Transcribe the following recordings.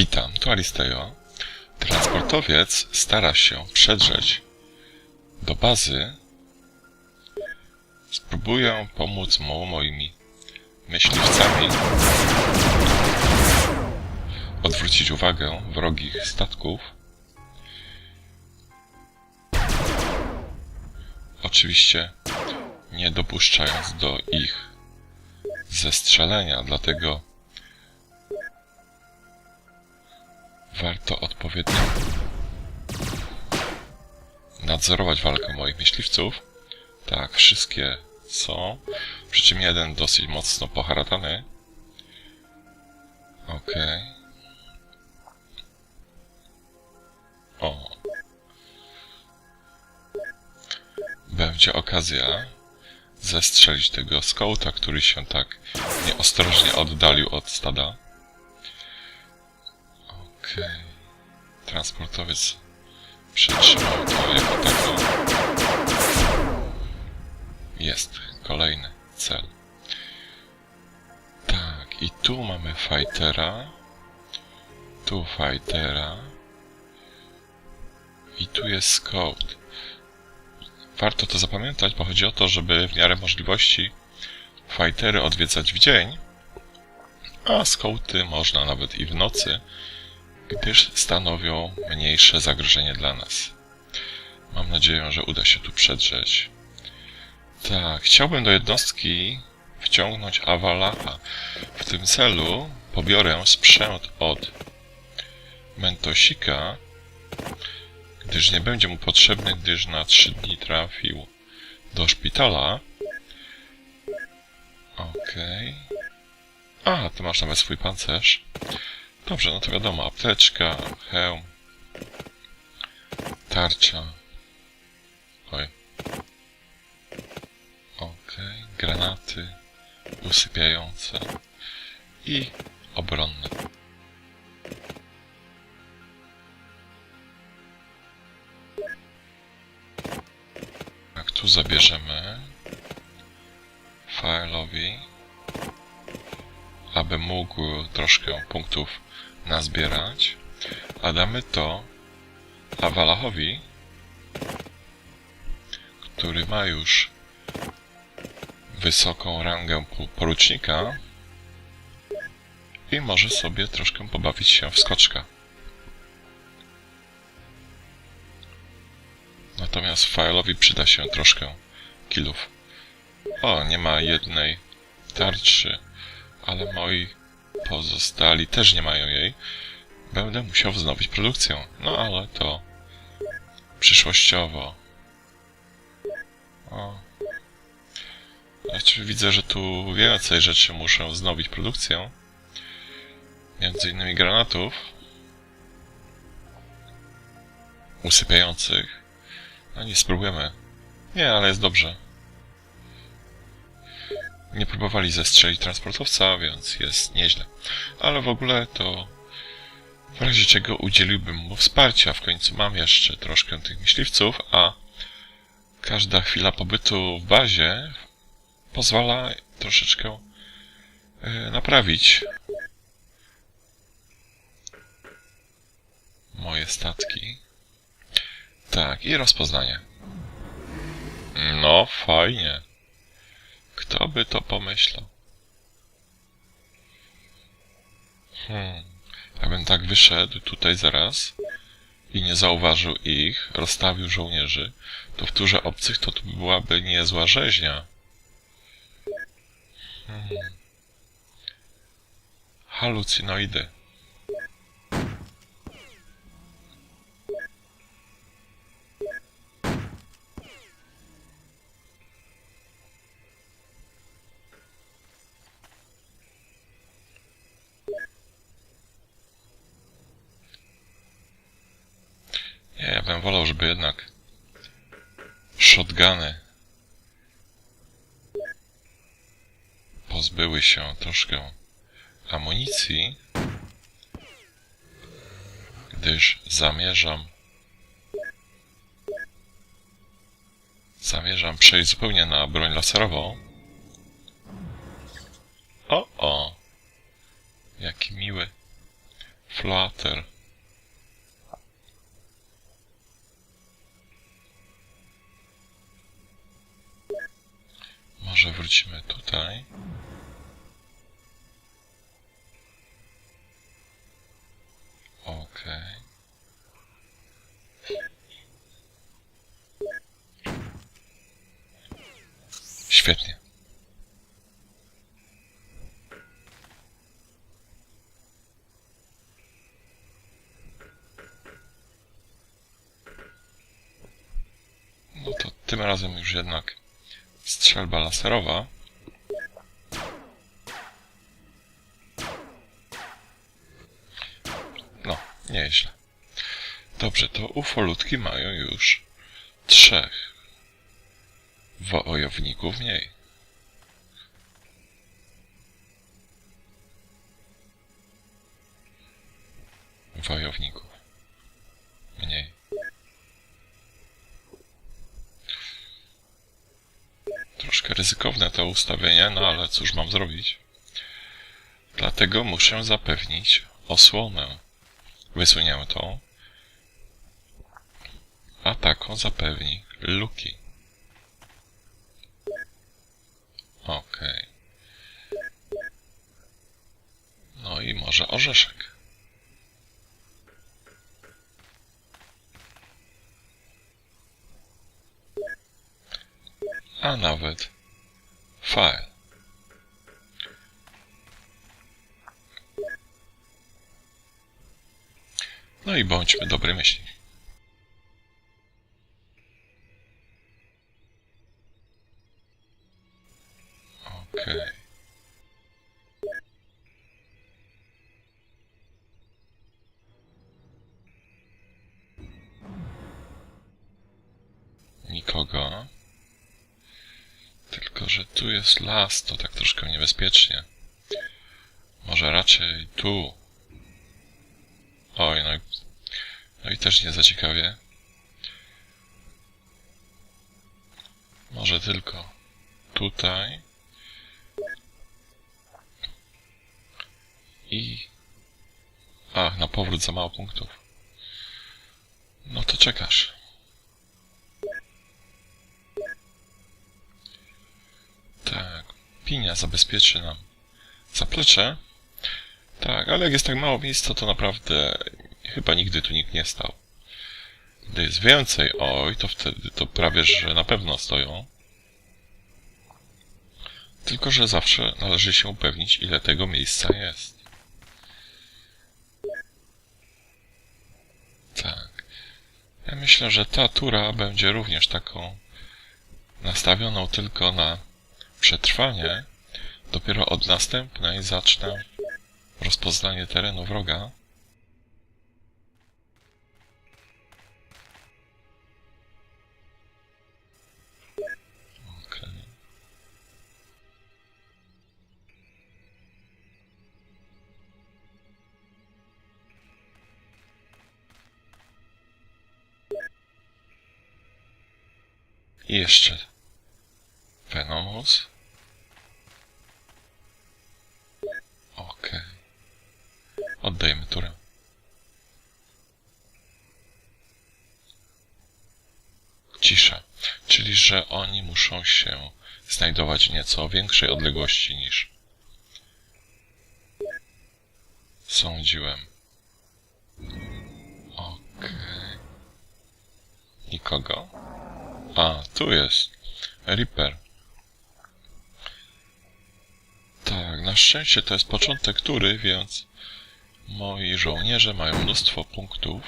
Witam, tu Aristeo. Transportowiec stara się przedrzeć do bazy. Spróbuję pomóc mu moimi myśliwcami odwrócić uwagę wrogich statków. Oczywiście nie dopuszczając do ich zestrzelenia, dlatego warto odpowiednio nadzorować walkę moich myśliwców. Tak, wszystkie są. Przy czym jeden dosyć mocno poharatany. Okej. O. Będzie okazja zestrzelić tego skouta, który się tak nieostrożnie oddalił od stada. Transportowiec przetrzymał to jako tako. Jest kolejny cel. Tak, i tu mamy fightera. Tu fightera. I tu jest scout. Warto to zapamiętać, bo chodzi o to, żeby w miarę możliwości fightery odwiedzać w dzień, a skauty można nawet i w nocy, gdyż stanowią mniejsze zagrożenie dla nas. Mam nadzieję, że uda się tu przedrzeć. Tak, chciałbym do jednostki wciągnąć Awalacha. W tym celu pobiorę sprzęt od Mentosika, gdyż nie będzie mu potrzebny, gdyż na trzy dni trafił do szpitala. Okej. A, ty masz nawet swój pancerz. Dobrze, no to wiadomo, apteczka, hełm, tarcza. Oj. Okej, granaty usypiające i obronne. Tak, tu zabierzemy File'owi, aby mógł troszkę punktów nazbierać, a damy to Awalachowi, który ma już wysoką rangę po- porucznika i może sobie troszkę pobawić się w skoczka. Natomiast File'owi przyda się troszkę killów. O, nie ma jednej tarczy, ale moi pozostali też nie mają jej. Będę musiał wznowić produkcję. No ale to przyszłościowo. O. Znaczy, widzę, że tu więcej rzeczy muszę wznowić produkcję. Między innymi granatów. Usypiających. No nie spróbujemy. Nie, ale jest dobrze. Nie próbowali zestrzelić transportowca, więc jest nieźle. Ale w ogóle to w razie czego udzieliłbym mu wsparcia. W końcu mam jeszcze troszkę tych myśliwców, a każda chwila pobytu w bazie pozwala troszeczkę e, naprawić moje statki. Tak, i rozpoznanie. No, fajnie. Kto by to pomyślał? Hmm. Jakbym tak wyszedł tutaj zaraz i nie zauważył ich, rozstawił żołnierzy, to w turze obcych to tu byłaby niezła rzeźnia. Hmm. Halucynoidy. Nie, ja bym wolał, żeby jednak shotguny pozbyły się troszkę amunicji, gdyż zamierzam zamierzam przejść zupełnie na broń laserową. O, o! Jaki miły Flutter. Może wrócimy tutaj. Okej. Świetnie. No to tym razem już jednak strzelba laserowa. No, nieźle. Dobrze, to ufolutki mają już trzech wojowników mniej. Wojowników mniej. Ryzykowne to ustawienie, no ale cóż mam zrobić? Dlatego muszę zapewnić osłonę wysuniętą, a taką zapewni luki. Okej. No i może orzeszek. A nawet file. No i bądźmy dobrej myśli. Tu jest las, to tak troszkę niebezpiecznie. Może raczej tu. Oj, no i, no i też nie za ciekawie. Może tylko tutaj. I... Ach, na powrót za mało punktów. No to czekasz. Pinia zabezpieczy nam zaplecze. Tak, ale jak jest tak mało miejsca, to naprawdę chyba nigdy tu nikt nie stał. Gdy jest więcej, oj, to wtedy to prawie, że na pewno stoją. Tylko, że zawsze należy się upewnić, ile tego miejsca jest. Tak. Ja myślę, że ta tura będzie również taką nastawioną tylko na przetrwanie. Dopiero od następnej zacznę rozpoznanie terenu wroga. I jeszcze Venomous. Oddajemy turę. Cisza. Czyli, że oni muszą się znajdować w nieco większej odległości niż sądziłem. Okej. Nikogo? A, tu jest. Reaper. Tak, na szczęście to jest początek tury, więc moi żołnierze mają mnóstwo punktów.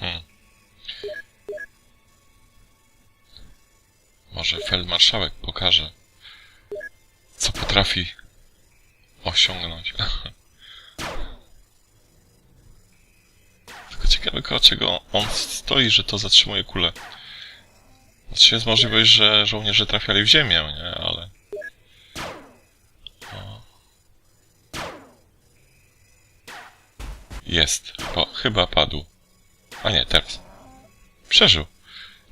Hmm. Może feldmarszałek pokaże, co potrafi osiągnąć. Tylko czego on stoi, że to zatrzymuje kulę. Znaczy jest możliwość, że żołnierze trafiali w ziemię, nie? Ale... O. Jest. Po, chyba padł. A nie, teraz. Przeżył.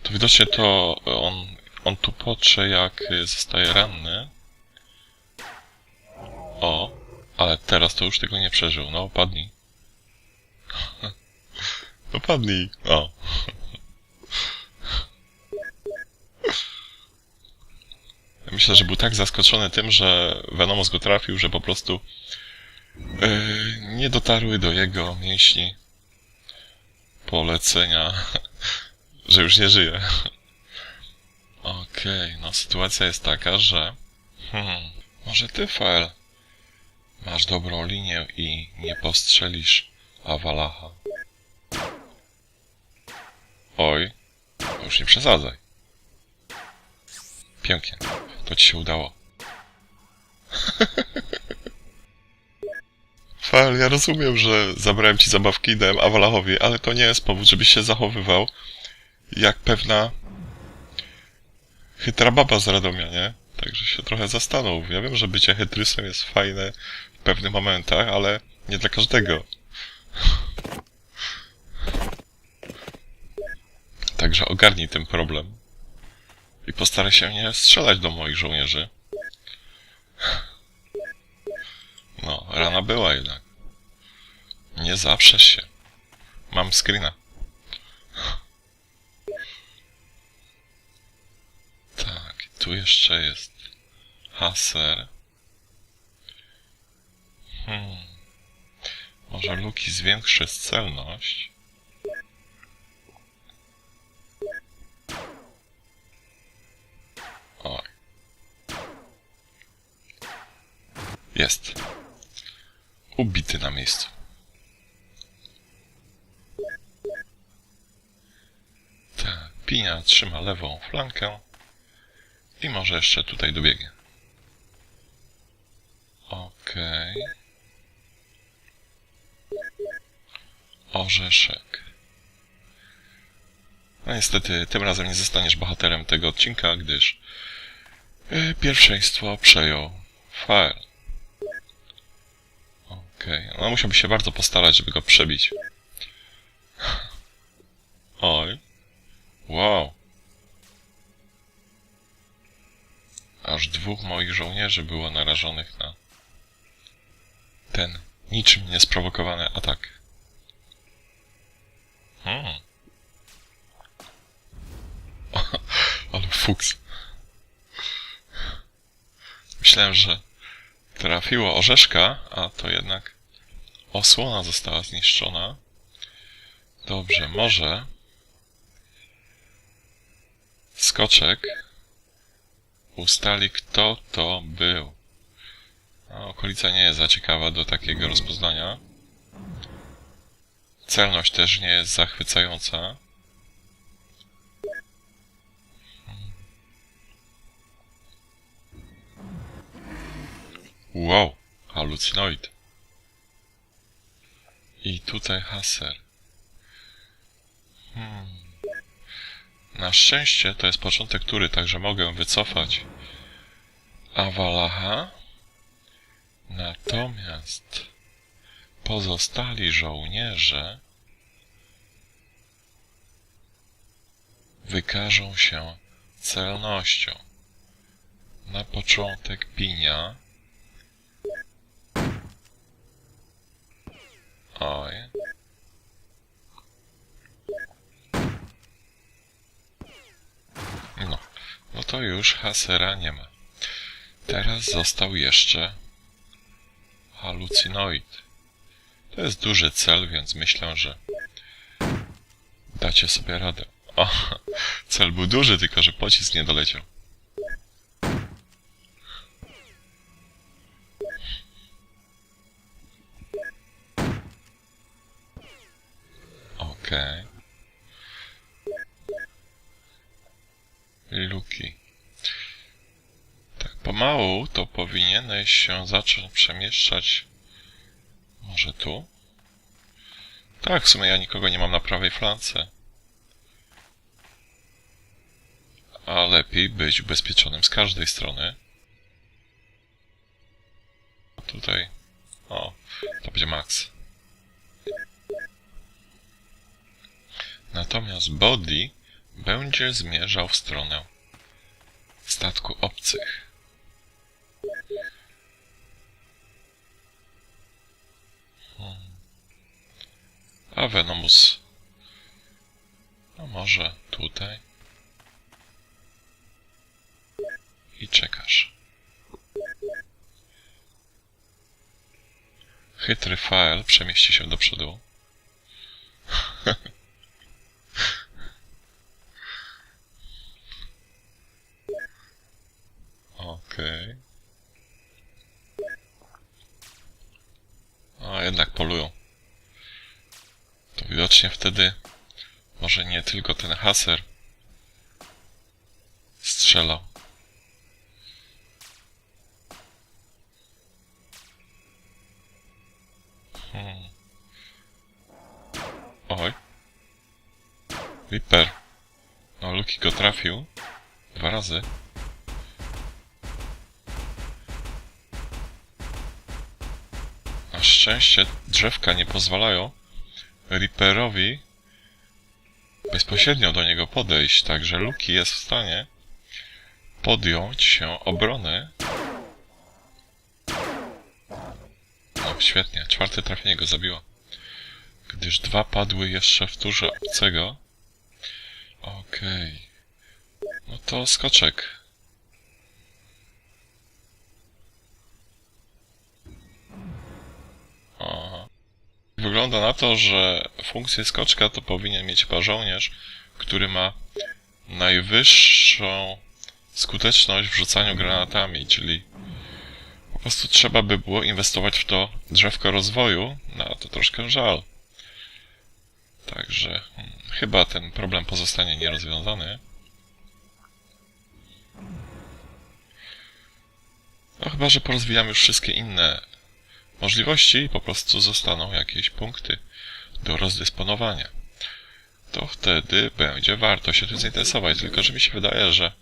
To widocznie to on, on tu potrze jak zostaje ranny. O, ale teraz to już tego nie przeżył. No, padnij. No padnij. O. Myślę, że był tak zaskoczony tym, że Venomous go trafił, że po prostu yy, nie dotarły do jego mięśni polecenia, że już nie żyje. Okej, no sytuacja jest taka, że hmm, może ty, Fael, masz dobrą linię i nie postrzelisz Awalacha. Oj, już nie przesadzaj. Pięknie, to ci się udało. Fael, ja rozumiem, że zabrałem ci zabawki i dałem Awalachowi, ale to nie jest powód, żebyś się zachowywał jak pewna chytra baba z Radomia, nie? Także się trochę zastanów. Ja wiem, że bycie chytrysem jest fajne w pewnych momentach, ale nie dla każdego. Także ogarnij ten problem. I postaraj się nie strzelać do moich żołnierzy. No, rana była jednak. Nie zaprzesz się. Mam screena. Tak, tu jeszcze jest Haser. Hmm. Może Luki zwiększy celność? Jest. Ubity na miejscu. Tak, Pinia trzyma lewą flankę. I może jeszcze tutaj dobiegnie. Okej. Orzeszek. No niestety, tym razem nie zostaniesz bohaterem tego odcinka, gdyż y, pierwszeństwo przejął Fire. Okej, no musiałby się bardzo postarać, żeby go przebić. Oj. Wow. Aż dwóch moich żołnierzy było narażonych na ten niczym niesprowokowany atak. Hmm. Ale fuks. Myślałem, że trafiło orzeszka, a to jednak osłona została zniszczona. Dobrze, może skoczek ustali, kto to był. A okolica nie jest za ciekawa do takiego rozpoznania. Celność też nie jest zachwycająca. Wow, halucynoid. I tutaj haser. Hmm. Na szczęście to jest początek tury, także mogę wycofać Awalacha. Natomiast pozostali żołnierze wykażą się celnością. Na początek pinia. Oj. No, no to już Hasera nie ma. Teraz został jeszcze halucynoid. To jest duży cel, więc myślę, że dacie sobie radę. O, cel był duży, tylko że pocisk nie doleciał. Okej. Luki. Tak, pomału to powinieneś się zacząć przemieszczać. Może tu? Tak, w sumie ja nikogo nie mam na prawej flance. A lepiej być ubezpieczonym z każdej strony. Tutaj. O, to będzie Max. Natomiast Body będzie zmierzał w stronę statku obcych. Hmm. A Venomus. No może tutaj. I czekasz. Chytry Fael przemieści się do przodu. Okej. A, jednak polują. To widocznie wtedy może nie tylko ten haser strzelał. Hmm. Oj. Reaper. No, Luki go trafił. Dwa razy. Na szczęście drzewka nie pozwalają Reaperowi bezpośrednio do niego podejść, także Luki jest w stanie podjąć się obrony. No, świetnie, czwarte trafienie go zabiło. Gdyż dwa padły jeszcze w turze obcego. Okej. No to skoczek. Wygląda na to, że funkcję skoczka to powinien mieć chyba żołnierz, który ma najwyższą skuteczność w rzucaniu granatami, czyli po prostu trzeba by było inwestować w to drzewko rozwoju, no a to troszkę żal. Także hmm, chyba ten problem pozostanie nierozwiązany. No chyba, że porozwijamy już wszystkie inne możliwości i po prostu zostaną jakieś punkty do rozdysponowania. To wtedy będzie warto się tym zainteresować, tylko że mi się wydaje, że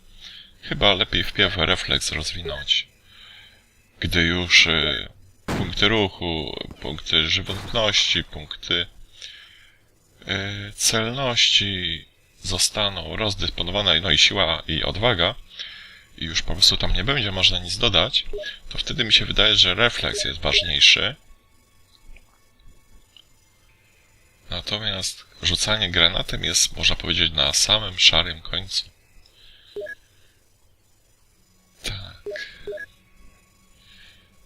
chyba lepiej wpierw refleks rozwinąć. Gdy już y, punkty ruchu, punkty żywotności, punkty y, celności zostaną rozdysponowane, no i siła i odwaga, i już po prostu tam nie będzie można nic dodać, to wtedy mi się wydaje, że refleks jest ważniejszy. Natomiast rzucanie granatem jest, można powiedzieć, na samym szarym końcu. Tak.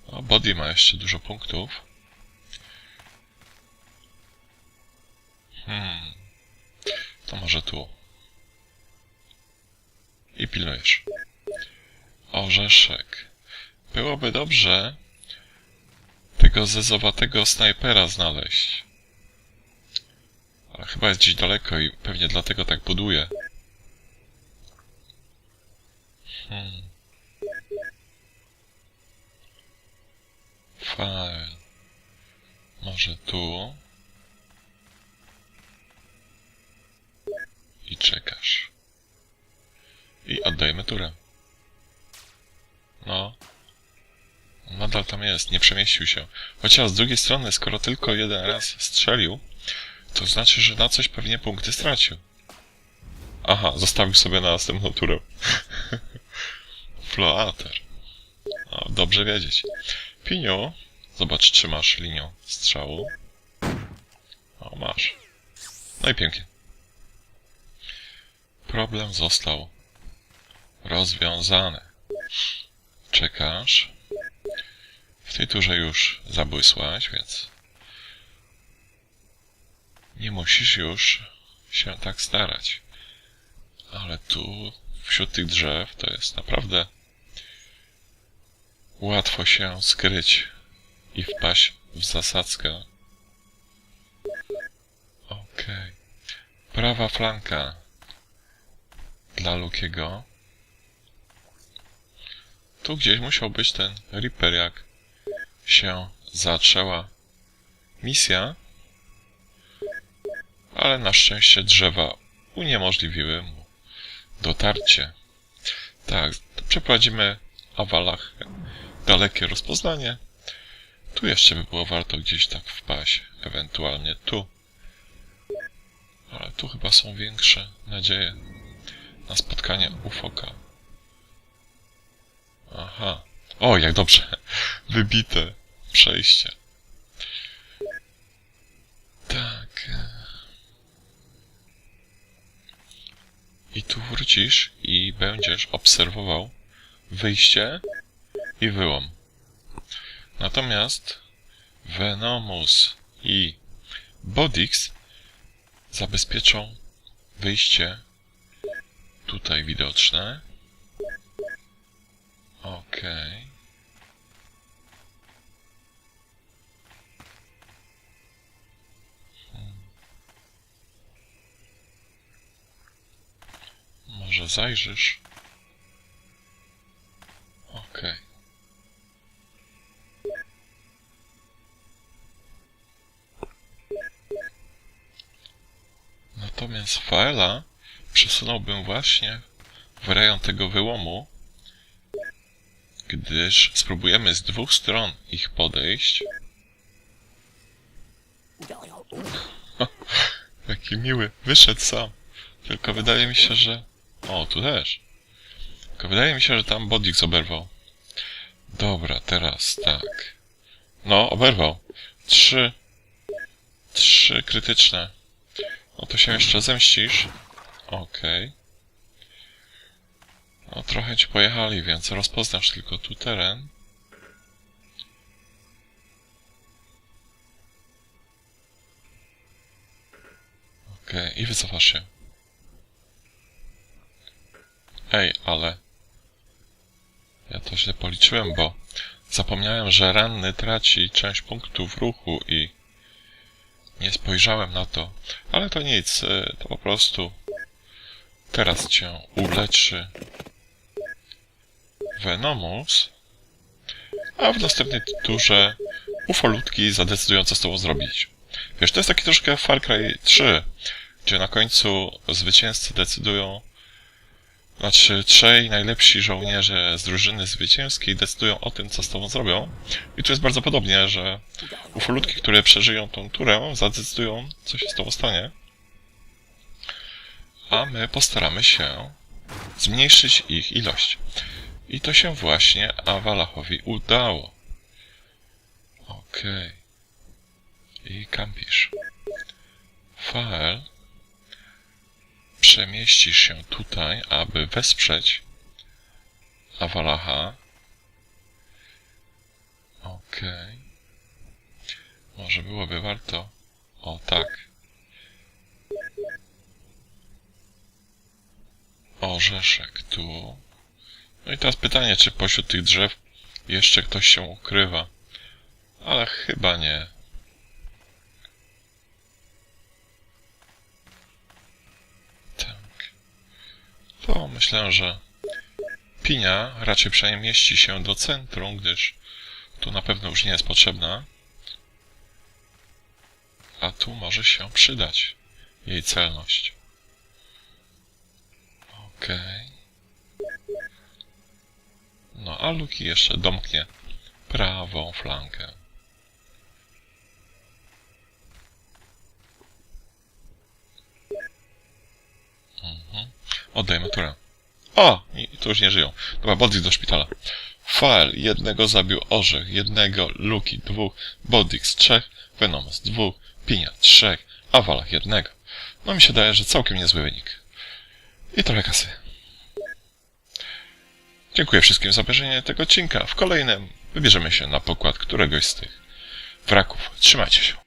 O, Body ma jeszcze dużo punktów. Hmm. To może tu. I pilnujesz. Orzeszek. Byłoby dobrze tego zezowatego snajpera znaleźć. Ale chyba jest gdzieś daleko i pewnie dlatego tak buduje. Hmm. File. Może tu. I czekasz. I oddajemy turę. No. Nadal tam jest, nie przemieścił się. Chociaż z drugiej strony, skoro tylko jeden raz strzelił, to znaczy, że na coś pewnie punkty stracił. Aha, zostawił sobie na następną turę. Floater. No, dobrze wiedzieć. Piniu, zobacz, czy masz linią strzału. O, masz. No i pięknie. Problem został rozwiązany. Czekasz. W tej turze już zabłysłaś, więc nie musisz już się tak starać. Ale tu, wśród tych drzew, to jest naprawdę łatwo się skryć i wpaść w zasadzkę. Okej. Prawa flanka dla Lukiego. Tu gdzieś musiał być ten Reaper, jak się zaczęła misja. Ale na szczęście drzewa uniemożliwiły mu dotarcie. Tak, przeprowadzimy Awalach dalekie rozpoznanie. Tu jeszcze by było warto gdzieś tak wpaść, ewentualnie tu. Ale tu chyba są większe nadzieje na spotkanie u foka. Aha. O, jak dobrze. Wybite przejście. Tak. I tu wrócisz i będziesz obserwował wyjście i wyłom. Natomiast Venomus i Bodix zabezpieczą wyjście tutaj widoczne. Okej. Hmm. Może zajrzysz? Okej. Natomiast Faela przesunąłbym właśnie w rejon tego wyłomu, gdyż spróbujemy z dwóch stron ich podejść. Jaki miły, wyszedł sam. Tylko wydaje mi się, że... O, tu też. Tylko wydaje mi się, że tam Bodix oberwał. Dobra, teraz tak. No, oberwał. Trzy. Trzy krytyczne. No to się jeszcze zemścisz. Okej. No trochę ci pojechali, więc rozpoznasz tylko tu teren. Okej, i wycofasz się. Ej, ale... Ja to źle policzyłem, bo zapomniałem, że ranny traci część punktów ruchu i nie spojrzałem na to. Ale to nic, y, to po prostu teraz cię uleczy Venomus, a w następnej turze ufolutki zadecydują, co z tobą zrobić. Wiesz, to jest taki troszkę Far Cry 3, gdzie na końcu zwycięzcy decydują, znaczy trzej najlepsi żołnierze z drużyny zwycięskiej decydują o tym, co z tobą zrobią. I tu jest bardzo podobnie, że ufolutki, które przeżyją tą turę, zadecydują, co się z tobą stanie. A my postaramy się zmniejszyć ich ilość. I to się właśnie Awalachowi udało. Okej. I kampisz. Fael. Przemieścisz się tutaj, aby wesprzeć Awalacha. Okej. Może byłoby warto... O, tak. Orzeszek tu. No i teraz pytanie, czy pośród tych drzew jeszcze ktoś się ukrywa. Ale chyba nie. Tak. To myślę, że pinia raczej przemieści się do centrum, gdyż tu na pewno już nie jest potrzebna. A tu może się przydać jej celność. Okej. Okay. No, a Luki jeszcze domknie prawą flankę. Mhm. Oddajmy turę. O! Tu już nie żyją. Dobra, Bodix do szpitala. File jednego zabił Orzech, jednego Luki, dwóch, Bodix trzech, Venomus dwóch, Pinia trzech, a Walach jednego. No mi się daje, że całkiem niezły wynik. I trochę kasy. Dziękuję wszystkim za obejrzenie tego odcinka. W kolejnym wybierzemy się na pokład któregoś z tych wraków. Trzymajcie się.